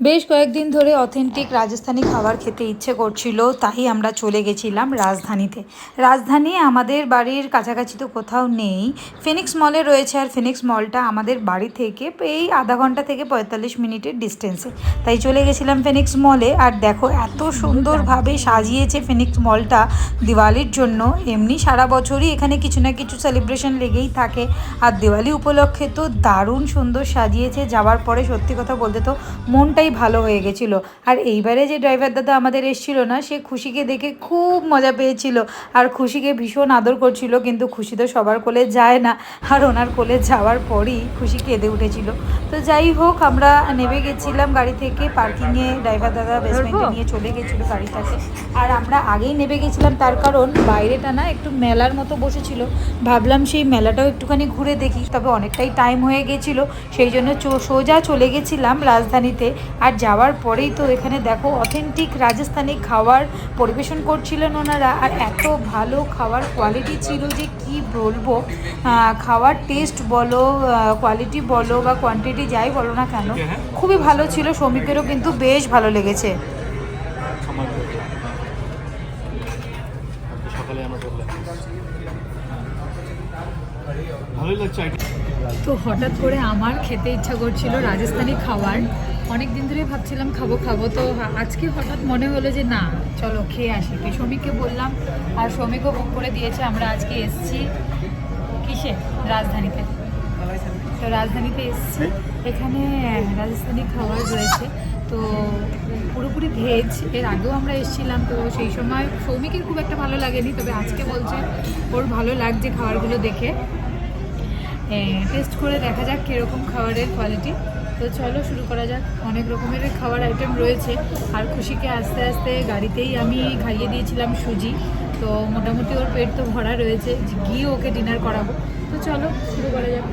বেশ কয়েকদিন ধরে অথেন্টিক রাজস্থানি খাবার খেতে ইচ্ছে করছিল, তাই আমরা চলে গেছিলাম রাজধানীতে। রাজধানী আমাদের বাড়ির কাছাকাছি তো কোথাও নেই। ফিনিক্স মলে রয়েছে আর ফিনিক্স মলটা আমাদের বাড়ি থেকে এই আধা ঘণ্টা থেকে পঁয়তাল্লিশ মিনিটের ডিস্টেন্সে তাই চলে গেছিলাম ফিনিক্স মলে আর দেখো, এত সুন্দরভাবে সাজিয়েছে ফিনিক্স মলটা দিওয়ালির জন্য। এমনি সারা বছরই এখানে কিছু না কিছু সেলিব্রেশন লেগেই থাকে। আর দিওয়ালি উপলক্ষে তো দারুণ সুন্দর সাজিয়েছে। যাওয়ার পরে সত্যি কথা বলতে তো মনটাই ভালো হয়ে গেছিল। আর এইবারে যে ড্রাইভার দাদা আমাদের এসেছিল না সে খুশিকে দেখে খুব মজা পেয়েছিল। আর খুশিকে ভীষণ আদর করছিল কিন্তু খুশি তো সবার কোলে যায় না। আর ওনার কোলে যাওয়ার পরই খুশি কেঁদে উঠেছিল। তো যাই হোক আমরা নেমে গেছিলাম গাড়ি থেকে পার্কিংয়ে ড্রাইভার দাদা বেসমেন্টে নিয়ে চলে গেছিল গাড়িটাকে আর আমরা আগেই নেমে গেছিলাম তার কারণ বাইরেটা না একটু মেলার মতো বসেছিল। ভাবলাম সেই মেলাটাও একটুখানি ঘুরে দেখি তবে অনেকটাই টাইম হয়ে গেছিল। সেই জন্য সোজা চলে গেছিলাম রাজধানীতে। আর যাওয়ার পরেই তো এখানে দেখো অথেন্টিক রাজস্থানি খাবার পরিবেশন করছিলেন ওনারা। আর এত ভালো খাবার কোয়ালিটি ছিল যে কি বলব? খাওয়ার টেস্ট বলো কোয়ালিটি বলো বা কোয়ান্টিটি যাই বলো না কেন খুবই ভালো ছিল শ্রমিকেরও কিন্তু বেশ ভালো লেগেছে। সকালে আমরা তো হঠাৎ করে আমার খেতে ইচ্ছা করছিল রাজস্থানি খাবার। অনেক দিন ধরে ভাবছিলাম খাব খাব। তো আজকে হঠাৎ মনে হলো যে না চলো খেয়ে আসি। তো শ্রমিককে বললাম আর শ্রমিকও বুক করে দিয়েছে আমরা আজকে এসছি কিসে? রাজধানীতে। তো রাজধানীতে এসছি। এখানে রাজস্থানি খাবার রয়েছে। তো পুরোপুরি ভেজ। এর আগেও আমরা এসেছিলাম, তো সেই সময় সৌমিকের খুব একটা ভালো লাগেনি, তবে আজকে বলছে ওর ভালো লাগছে খাবারগুলো দেখে। টেস্ট করে দেখা যাক কীরকম খাবারের কোয়ালিটি তো চলো শুরু করা যাক। অনেক রকমের খাবার আইটেম রয়েছে। আর খুশিকে আস্তে আস্তে গাড়িতেই আমি খাইয়ে দিয়েছিলাম সুজি। তো মোটামুটি ওর পেট তো ভরা রয়েছে। গিয়ে ওকে ডিনার করাবো। তো চলো শুরু করা যাক।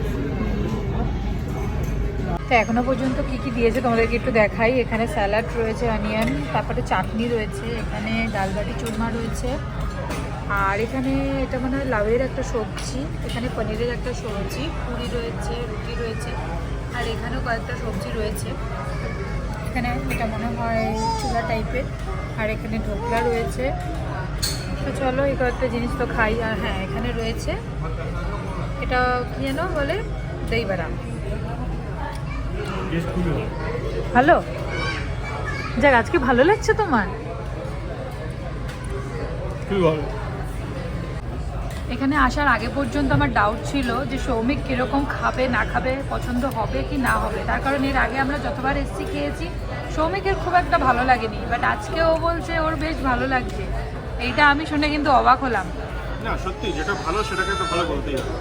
তো এখনও পর্যন্ত কি কি দিয়েছে তোমাদেরকে একটু দেখাই। এখানে স্যালাড রয়েছে, অনিয়ন, তারপরে চাটনি রয়েছে, এখানে ডালবাটি চুরমা রয়েছে, আর এখানে এটা মনে হয় লাউয়ের একটা সবজি, এখানে পনিরের একটা সবজি, পুরি রয়েছে, রুটি রয়েছে, আর এখানেও কয়েকটা সবজি রয়েছে। এখানে এটা মনে হয় চুলা টাইপের, আর এখানে ঢোকলা রয়েছে। তো চলো এই কয়েকটা জিনিস তো খাই, আর হ্যাঁ এখানে রয়েছে, এটা কি যেন বলে? দই বড়া টেস্ট খুবই ভালো? ভালো যাক আজকে ভালো লাগছে তোমার? এখানে আসার আগে পর্যন্ত আমার ডাউট ছিল যে সৌমিক কীরকম খাবে না খাবে পছন্দ হবে কি না হবে। তার কারণ এর আগে আমরা যতবার এসছি খেয়েছি সৌমিকের খুব একটা ভালো লাগেনি। বাট আজকে ও বলছে ওর বেশ ভালো লাগছে। এইটা আমি শুনে কিন্তু অবাক হলাম। না সত্যি যেটা ভালো সেটাকে তো ভালো বলতেই হবে।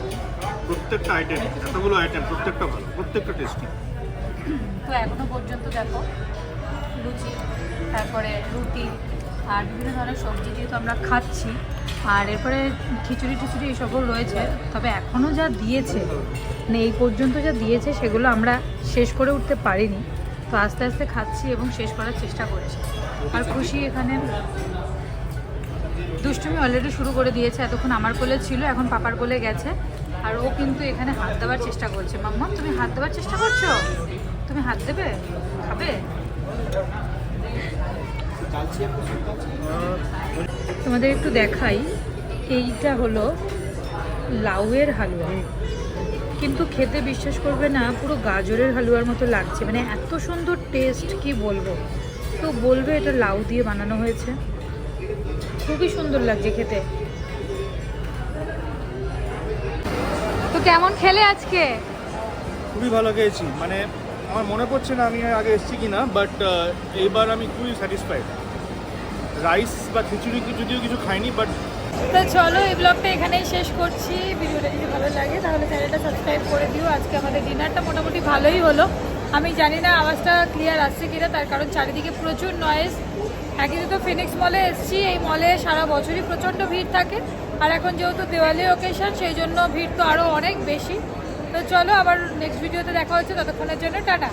প্রত্যেকটা আইটেম এতগুলো আইটেম প্রত্যেকটা ভালো প্রত্যেকটা টেস্টি তো এখনও পর্যন্ত দেখো লুচি, তারপরে রুটি আর বিভিন্ন ধরনের সবজি যেহেতু আমরা খাচ্ছি। আর এরপরে খিচুড়ি টিচুড়ি এসবও রয়েছে। তবে এখনও যা দিয়েছে মানে এই পর্যন্ত যা দিয়েছে সেগুলো আমরা শেষ করে উঠতে পারিনি। তো আস্তে আস্তে খাচ্ছি এবং শেষ করার চেষ্টা করছি। আর খুশি এখানে দুষ্টুমি অলরেডি শুরু করে দিয়েছে। এতক্ষণ আমার কোলে ছিল, এখন পাপার কোলে গেছে। আর ও কিন্তু এখানে হাত দেওয়ার চেষ্টা করছে। মাম্মা, তুমি হাত দেওয়ার চেষ্টা করছ? তুমি হাত দেবে? খাবে? তোমাদের একটু দেখাই, এইটা হলো লাউয়ের হালুয়া। কিন্তু খেতে বিশ্বাস করবে না, পুরো গাজরের হালুয়ার মতো লাগছে। মানে এত সুন্দর টেস্ট কি বলব? তো বলবে এটা লাউ দিয়ে বানানো হয়েছে। খুবই সুন্দর লাগছে খেতে। তো কেমন খেলে আজকে? খুবই ভালো খেয়েছি। মানে আমার মনে পড়ছে না আমি আগে এসেছি কি না বাট এইবার আমি খুবই স্যাটিসফাইড রাইস বা খিচুড়ি যদিও কিছু খাইনি বাট তো চলো এই ব্লগটা এখানেই শেষ করছি। ভিডিওটা যদি ভালো লাগে, তাহলে চ্যানেলটা সাবস্ক্রাইব করে দিও। আজকে আমাদের ডিনারটা মোটামুটি ভালোই হলো। আমি জানি না আওয়াজটা ক্লিয়ার আসছে কিনা, তার কারণ চারিদিকে প্রচুর নয়েজ একই তো ফিনিক্স মলে এসেছি। এই মলে সারা বছরই প্রচণ্ড ভিড় থাকে। আর এখন যেহেতু দেওয়ালি ওকেশন সেই জন্য ভিড় তো আরও অনেক বেশি। তো চলো আবার নেক্সট ভিডিওতে দেখা হচ্ছে ততক্ষণের জন্য টাটা।